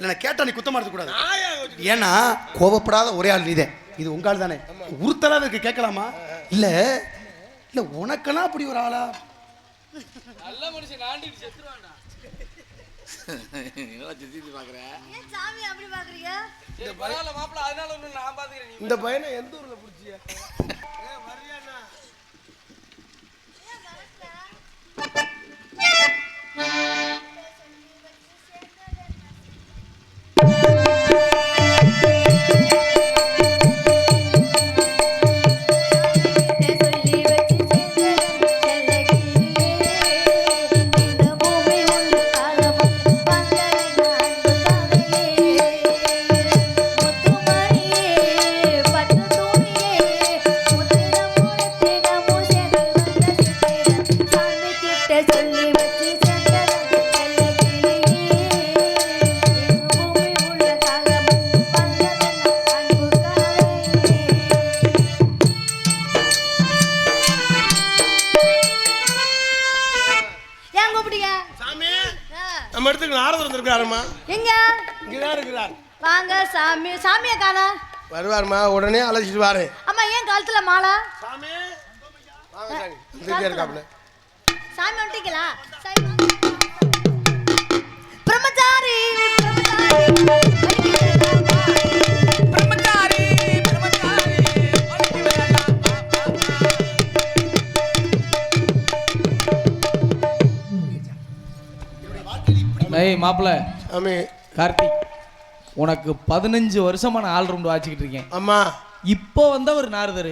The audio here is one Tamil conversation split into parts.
இல்லை கேட்டா நீ குத்தமா எடுத்துக்கூடாது நாயா வச்சுக்கிட்டு. ஏன்னா கோவப்படாத ஒரே ஆள் நீதேன். இது உங்க ஆள் தானே. உறுத்தலா இருக்கு கேட்கலாமா? இல்ல இல்ல உனக்கெல்லாம் அப்படி ஒரு ஆளா? நல்ல மனுஷன் ஆண்டிட்டு செத்துருவான்டா. என்னடா சித்தி பாக்குறேன் ஏன் சாமி அப்படி பாக்குறீங்க? சரி பரவாயில்ல மாப்பிள்ள அதனால ஒண்ணு நான் பாத்துக்கிறேன் நீ இந்த பையனை எந்த ஊர்ல பிடிச்சிய? வரியாண்ணா கூப்பிட்டீங்க? சாமி ஆ, நம்ம இடத்துக்கு நாரதர் வந்திருக்காருமா எங்க? இங்கதான் இருக்கிறார். வாங்க சாமி. சாமியை காணா. வருவாருமா உடனே அழைச்சிட்டு வாரேன். அம்மா ஏன் கழுத்துல மாலை? சாமி வாங்க சாமி. இந்த இருக்காப்புல. சாமி வந்துட்டீங்களா? சரி. பிரம்மச்சாரி. ஏய் மாப்பிள்ள. சாமி கார்த்திக் உனக்கு பதினஞ்சு வருஷமா நான் ஆல் ரவுண்ட் வாச்சிக்கிட்டு இருக்கேன். அம்மா இப்போ வந்த ஒரு நாரதர்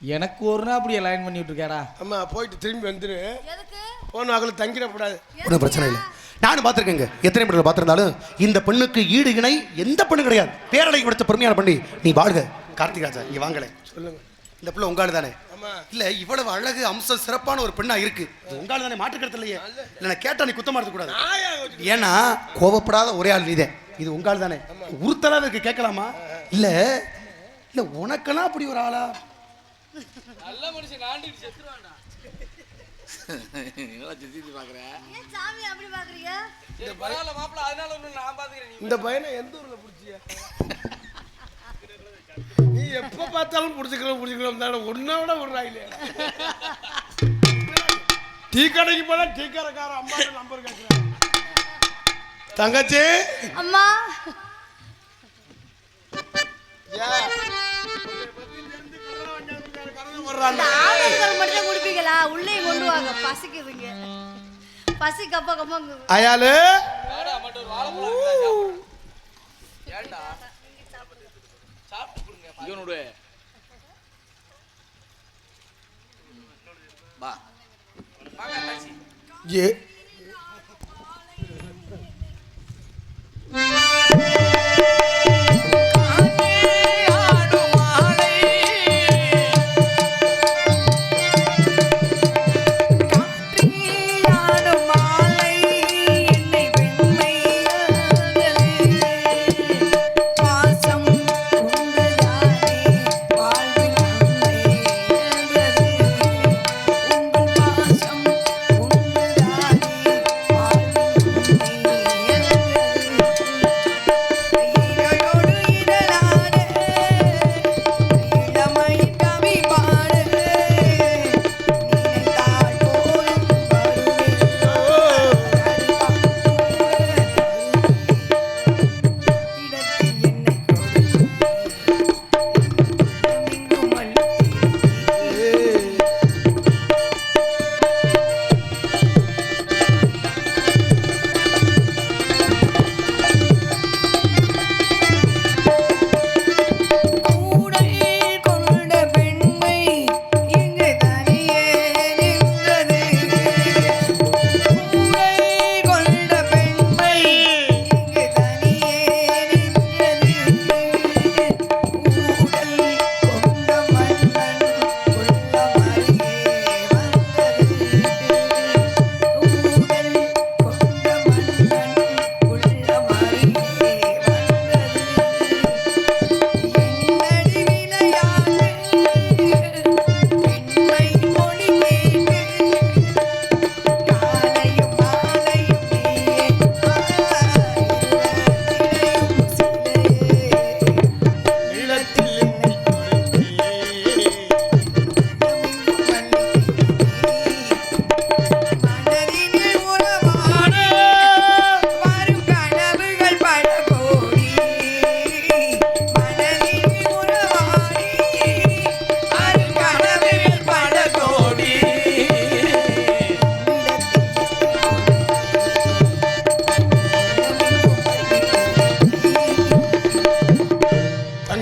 எனக்கு ஒரு நாள் அப்படி லைன் பண்ணி விட்டுருக்காரா அம்மா போயிட்டு திரும்பி வந்துரு. எதுக்கு? போன வாக்கில் தங்கிடக்கூடாது. ஒன்றும் பிரச்சனை இல்லை. நானும் பார்த்துருக்கேங்க. எத்தனை பெண்கள் பார்த்திருந்தாலும் இந்த பெண்ணுக்கு ஈடு இணை எந்த பெண்ணு கிடையாது. பேரடை கொடுத்த பெருமையான பண்ணி நீ வாழ்க. கார்த்திகாஜா இங்க வாங்கலே சொல்லுங்க. இந்த பிள்ளை உங்காள் தானே ஆமா இல்ல இவ்வளவு அழகு அம்சம் சிறப்பான ஒரு பெண்ணா இருக்கு. இது உங்காள் தானே மாற்றுக்கிறது இல்லையே. இல்ல நான் கேட்டா நீ குத்தமா எடுத்துக்கூடாது. ஏன்னா கோவப்படாத ஒரே ஆள் நீதேன். இது உங்க ஆள் தானே உறுத்தலா இருக்கு கேட்கலாமா? இல்ல இல்ல உனக்கெல்லாம் அப்படி ஒரு ஆளா? நல்ல மனுஷன் ஆண்டிட்டு செத்துருவான்டா. இந்த பையனை எந்த ஊர்ல பிடிச்சிய? நீ எப்ப பார்த்தாலும் பிடிச்சிக்கிறோம் பிடிச்சிக்கிறோம் தானே ஒன்ன விட விடுறாங்களே டீ கடைக்கு போனா டீ கடைக்கார அம்மா நம்பர் கேட்கிறேன் தங்கச்சி? அம்மா. இந்த ஆளுங்கள் மட்டும் குடிப்பீங்களா? உள்ளே கொண்டு வாங்க. பசிக்குதுங்க. பசி கப்ப கப்பங்க. அயாலு. ஏன்டா? சாப்பிட்டு கொடுங்க இவனோட. வா ஏ.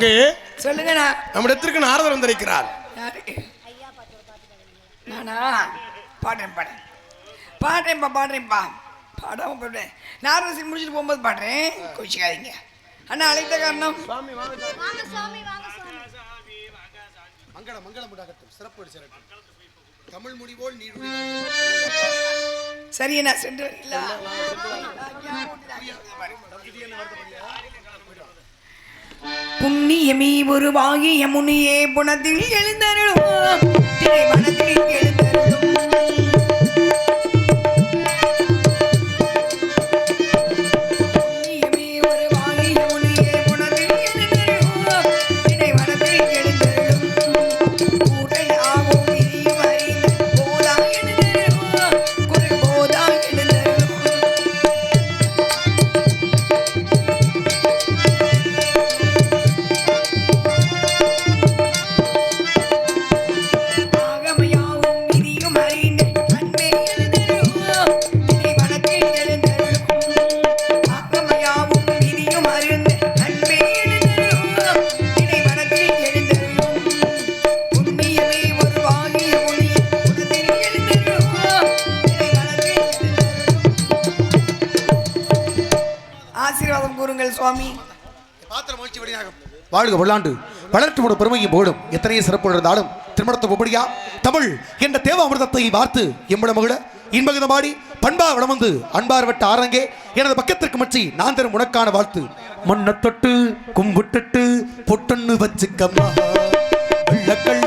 தங்கை சொல்லுங்கண்ணா நம்மிடத்திற்கு நாரதர் வந்திருக்கிறார் யாரு நானா பாடுறேன் பாடுறேன் பாடுறேன்ப்பா பாடுறேன்ப்பா பாடாம பாடுறேன் நாரசி முடிச்சுட்டு போகும்போது பாடுறேன் கோச்சிக்காதீங்க அண்ணா அழைத்த காரணம் மங்கள மங்களம் உண்டாகட்டும் சிறப்பு சிறப்பு தமிழ் முடிவோல் நீர் சரி நான் சென்று வரீங்களா புண்ணியமே ஒரு வாகிய முனியே புனத்தில் எழுந்தருளும் எழுந்தருளும் வாழ்க வல்லாண்டு வளர்ச்சியோட பெருமையும் போடும் எத்தனையே சிறப்பு இருந்தாலும் திருமணத்தை ஒப்படியா தமிழ் என்ற தேவ அமிர்தத்தை வார்த்து எம்பட மகிழ. இன்பகிதமாடி பண்பா விடமந்து அன்பார் வட்ட ஆரங்கே. எனது பக்கத்திற்கு மச்சி நான் தரும் உனக்கான வாழ்த்து. மண்ணை தொட்டு கும்பிட்டுட்டு பொட்டொன்னு வச்சுக்கம்மா. வெள்ளக்கல்லு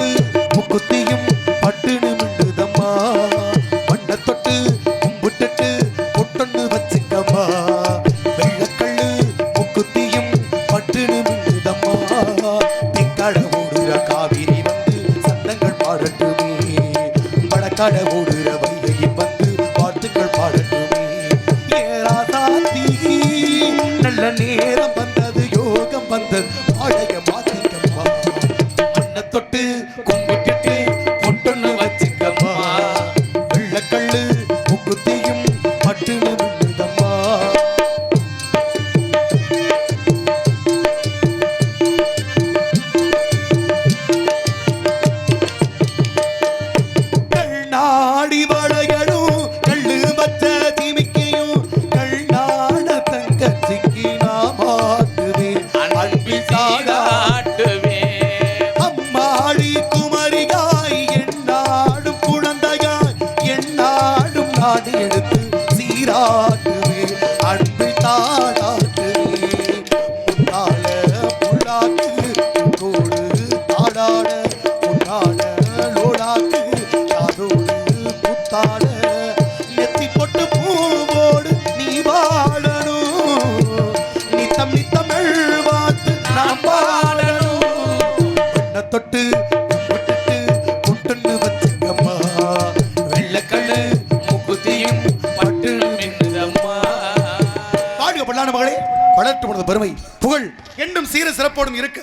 என்னும் இருக்க.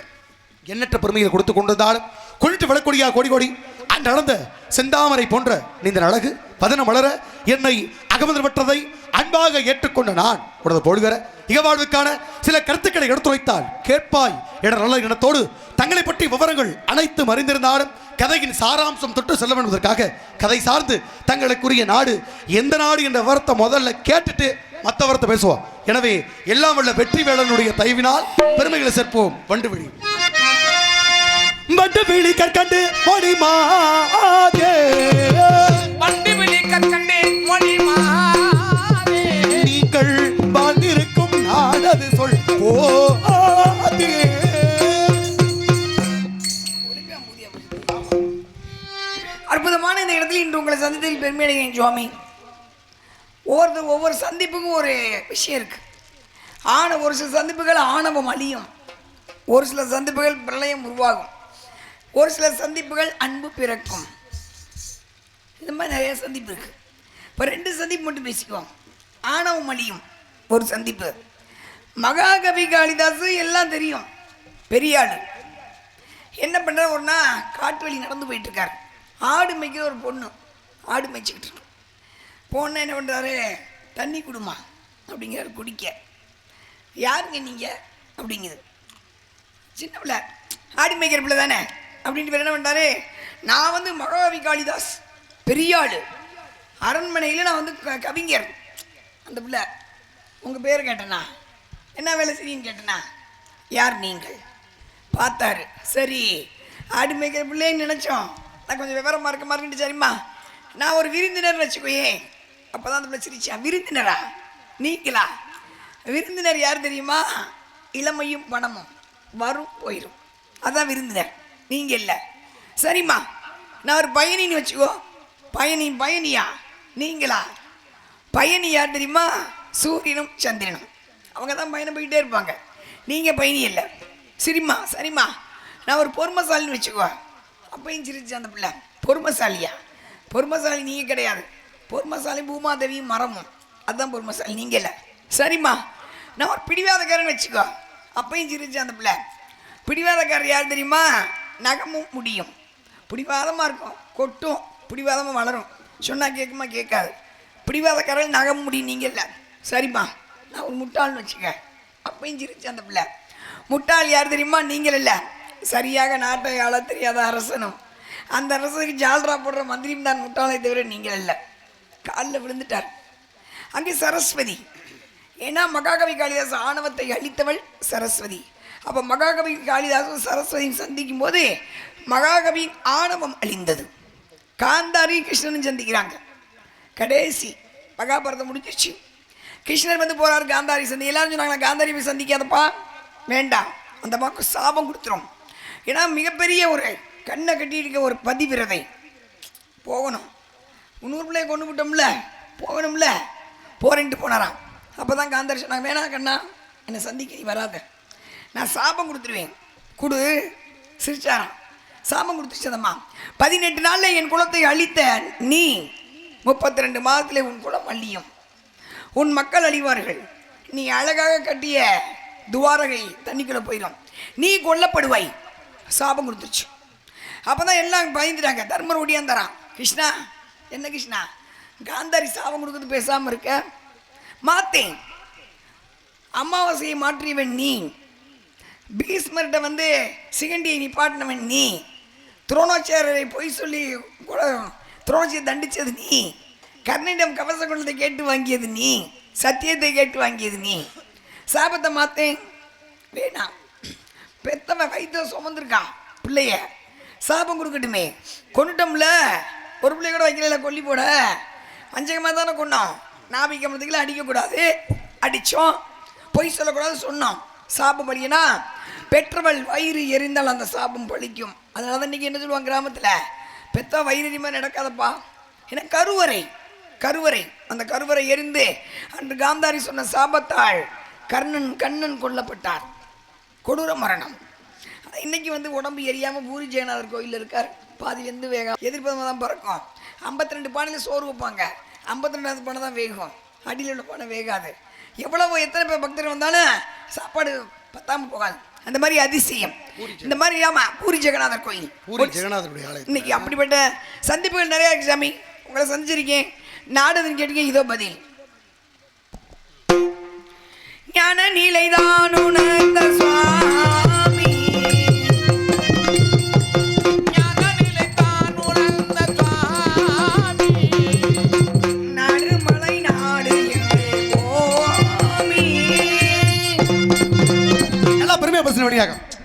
எண்ணற்ற பெருமையில் கொடுத்து கொண்டிருந்தாலும் கொழித்து விளக்கொடியா கோடி கோடி. அன்று நடந்த செந்தாமரை போன்ற நீந்த அழகு பதனம் வளர என்னை அகமதப்பட்டதை அன்பாக ஏற்றுக்கொண்ட நான் உனது பொழுகிற இகவாழ்வுக்கான சில கருத்துக்களை எடுத்துரைத்தால் கேட்பாய் என்ற நல்ல இனத்தோடு தங்களை பற்றி விவரங்கள் அனைத்தும் அறிந்திருந்தாலும் கதையின் சாராம்சம் தொட்டு செல்ல என்பதற்காக கதை சார்ந்து தங்களுக்குரிய நாடு எந்த நாடு என்ற விவரத்தை முதல்ல கேட்டுட்டு மற்ற விவரத்தை பேசுவோம் எனவே எல்லாம் வல்ல வெற்றி வேளனுடைய தயவினால் பெருமைகளை சேர்ப்போம். வண்டு விழி. வண்டு விழி கற்கண்டு மொழி மாதே. வண்டி விழி கற்கண்டே மொழி மாதே. நீங்கள் வாழ்ந்திருக்கும் நாடது சொல் போதே. அற்புதமான இந்த இடத்துல இன்று உங்களை சந்தித்ததில் பெருமையடைகிறேன் சுவாமி. ஒவ்வொரு ஒவ்வொரு சந்திப்புக்கும் ஒரு விஷயம் இருக்குது ஆன ஒரு சில சந்திப்புகள் ஆணவம் அழியும். ஒரு சில சந்திப்புகள் பிரளயம் உருவாகும். ஒரு சில சந்திப்புகள் அன்பு பிறக்கும். இந்த மாதிரி நிறைய சந்திப்பு இருக்குது இப்போ ரெண்டு சந்திப்பு மட்டும் பேசிக்குவோம். ஆணவம் அழியும் ஒரு சந்திப்பு. மகாகவி காளிதாசு எல்லாம் தெரியும். பெரிய ஆளு என்ன பண்ணுற ஒரு நாள் காட்டு வழி நடந்து போயிட்டுருக்கார் ஆடு மேய்க்கிற ஒரு பொண்ணு. ஆடு மேய்ச்சிக்கிட்டு போனால் என்ன பண்ணுறாரு தண்ணி குடுமா. அப்படிங்கிறாரு குடிக்க. யாருங்க நீங்கள் அப்படிங்குது. சின்ன பிள்ளை. ஆடி மேய்க்கிற பிள்ளை தானே? அப்படின்ட்டு பேர் என்ன பண்ணுறாரு நான் வந்து மகாவி காளிதாஸ். பெரிய ஆள். அரண்மனையில் நான் வந்து க- கவிஞர். அந்த பிள்ளை. உங்கள் பேர் கேட்டேண்ணா என்ன வேலை செய்யுன்னு கேட்டேண்ணா யார் நீங்கள்? பார்த்தாரு. சரி. ஆடு மேய்க்கிற பிள்ளைன்னு நினச்சோம். நான் கொஞ்சம் விவரமாக இருக்க மாதிரி சரிம்மா. நான் ஒரு விருந்தினர் வச்சுக்கோயே அப்போ தான் அந்த பிள்ளை சிரிச்சா விருந்தினரா? நீங்களா? விருந்தினர் யார் தெரியுமா? இளமையும் பணமும் வரும் போயிடும் அதான் விருந்தினர். நீங்கள் இல்லை. சரிம்மா நான் ஒரு பயணின்னு வச்சுக்கோ. பயணி பயணியா? நீங்களா? பயணி யார் தெரியுமா? சூரியனும் சந்திரனும். அவங்க தான் பயணம் போயிட்டே இருப்பாங்க. நீங்கள் பயணி இல்லை. சரிம்மா சரிம்மா. நான் ஒரு பொறுமைசாலின்னு வச்சுக்கோ. அப்பையும் சிரிச்சு அந்த பிள்ளை. பொறுமைசாலியா? பொறுமைசாலி நீங்கள் கிடையாது. பொறுமைசாலி பூமாதேவி மரமும். அதுதான் பொறுமைசாலி நீங்கள் இல்லை. சரிம்மா. நான் ஒரு பிடிவாதக்காரன் வச்சுக்கோ. அப்பையும் சிரிச்சு அந்த பிள்ளை. பிடிவாதக்காரர் யார் தெரியுமா? நகமும் முடியும். பிடிவாதமாக இருக்கும். கொட்டும். பிடிவாதமாக வளரும். சொன்னால் கேட்குமா கேட்காது. பிடிவாதக்காரர் நகம் முடியும். நீங்கள் இல்லை. சரிம்மா. நான் ஒரு முட்டாள்னு வச்சுக்க. அப்பையும் சிரிச்சு அந்த பிள்ளை. முட்டாள் யார் தெரியுமா? நீங்கள் இல்லை. சரியாக நாட்டை ஆள தெரியாத அரசனும். அந்த அரசனுக்கு ஜால்ரா போடுற மந்திரியும் தான் முட்டாளை தவிர நீங்கள் இல்லை. காலில் விழுந்துட்டார். அங்கே சரஸ்வதி. ஏன்னா மகாகவி காளிதாஸ் ஆணவத்தை அழித்தவள் சரஸ்வதி. அப்போ மகாகவி காளிதாசும் சரஸ்வதியும் சந்திக்கும் போது மகாகவியின் ஆணவம் அழிந்தது. காந்தாரி கிருஷ்ணனும் சந்திக்கிறாங்க. கடைசி மகாபாரதம் முடிஞ்சிச்சு கிருஷ்ணர் வந்து போகிறார் காந்தாரி சந்தி. எல்லாரும் சொன்னாங்களா காந்தாரி போய் சந்திக்காதப்பா. வேண்டாம் அந்த அம்மாவுக்கு சாபம் கொடுத்துரும். ஏன்னா மிகப்பெரிய ஒரு கண்ணை கட்டியிருக்க ஒரு பதிவிரதை. போகணும். முன்னூறு பிள்ளைய கொண்டு விட்டோம்ல? போகணும்ல? போறேன்ட்டு போனாராம். அப்போ தான் காந்தர் சொன்னாங்க வேணா கண்ணா என்னை சந்திக்க நீ வராத. நான் சாபம் கொடுத்துருவேன். கொடு சிரிச்சாராம். சாபம் கொடுத்துச்சதம்மா பதினெட்டு நாளில் என் குலத்தை அழித்த நீ முப்பத்தி ரெண்டு மாதத்தில் உன் குலம் அழியும். உன் மக்கள் அழிவார்கள். நீ அழகாக கட்டிய துவாரகை தண்ணிக்குள்ளே போயிடும் நீ கொல்லப்படுவாய். சாபம் கொடுத்துருச்சு. அப்போ தான் எல்லாம் பயந்துட்டாங்க. தர்மர் ஒடியாந்தரான் கிருஷ்ணா என்ன கிருஷ்ணா? காந்தாரி சாபம் கொடுக்குறது பேசாமல் இருக்க. மாத்தேன். அமாவாசையை மாற்றியவன் நீ. பீஸ்மர்கிட்ட வந்து சிகண்டியை நிப்பாட்டினவன் நீ. துரோணாச்சாரரை பொய் சொல்லி துரோணாச்சியை தண்டிச்சது நீ. கர்ணனிடம் கவச குணத்தை கேட்டு வாங்கியது நீ. சத்தியத்தை கேட்டு வாங்கியது நீ. சாபத்தை மாத்தேன். வேணாம் பெத்தவன் வயிற்று சுமந்திருக்கான் பிள்ளைய. சாபம் கொடுக்கட்டுமே. கொண்டுட்டோம்ல ஒரு பிள்ளை கூட வைக்கல கொல்லி போட. வஞ்சகமாக தானே கொண்டோம். நாபிக்கமத்துக்குள்ள அடிக்கக்கூடாது. அடித்தோம் பொய் சொல்லக்கூடாது சொன்னோம். சாபம் பலியனா பெற்றவள் வயிறு எரிந்தால் அந்த சாபம் பழிக்கும். அதனால தான் இன்றைக்கி என்ன சொல்லுவாங்க கிராமத்தில்? பெத்தா வயிறு எரியுமா நடக்காதப்பா? ஏன்னா கருவறை. கருவறை. அந்த கருவறை எரிந்து அன்று காந்தாரி சொன்ன சாபத்தால் கர்ணன் கண்ணன் கொல்லப்பட்டார். கொடூர மரணம். இன்னைக்கு வந்து உடம்பு எரியாமல் பூரி ஜெகநாதர் கோயிலில் இருக்கார். பாதியிலேருந்து வேகம் எதிர்ப்பதமாக தான் பறக்கும். ஐம்பத்தி ரெண்டு பானையில் சோறு வைப்பாங்க. ஐம்பத்தி ரெண்டாவது பானை தான் வேகும். அடியில் உள்ள பானை வேகாது. எவ்வளவு எத்தனை பேர் பக்தர் வந்தாலும் சாப்பாடு பத்தாம போகாது. அந்த மாதிரி அதிசயம். இந்த மாதிரி ஆமா பூரி ஜெகநாதர் கோயில். பூரி ஆலயம் இன்னைக்கு அப்படிப்பட்ட சந்திப்புகள் நிறைய இருக்கு சாமி. உங்களை சந்திச்சிருக்கேன். நாடுதுன்னு கேட்டீங்க இதோ பதில். ஞான நிலைதான் உணர்ந்த சுவாமி ഓടിയാക്കാം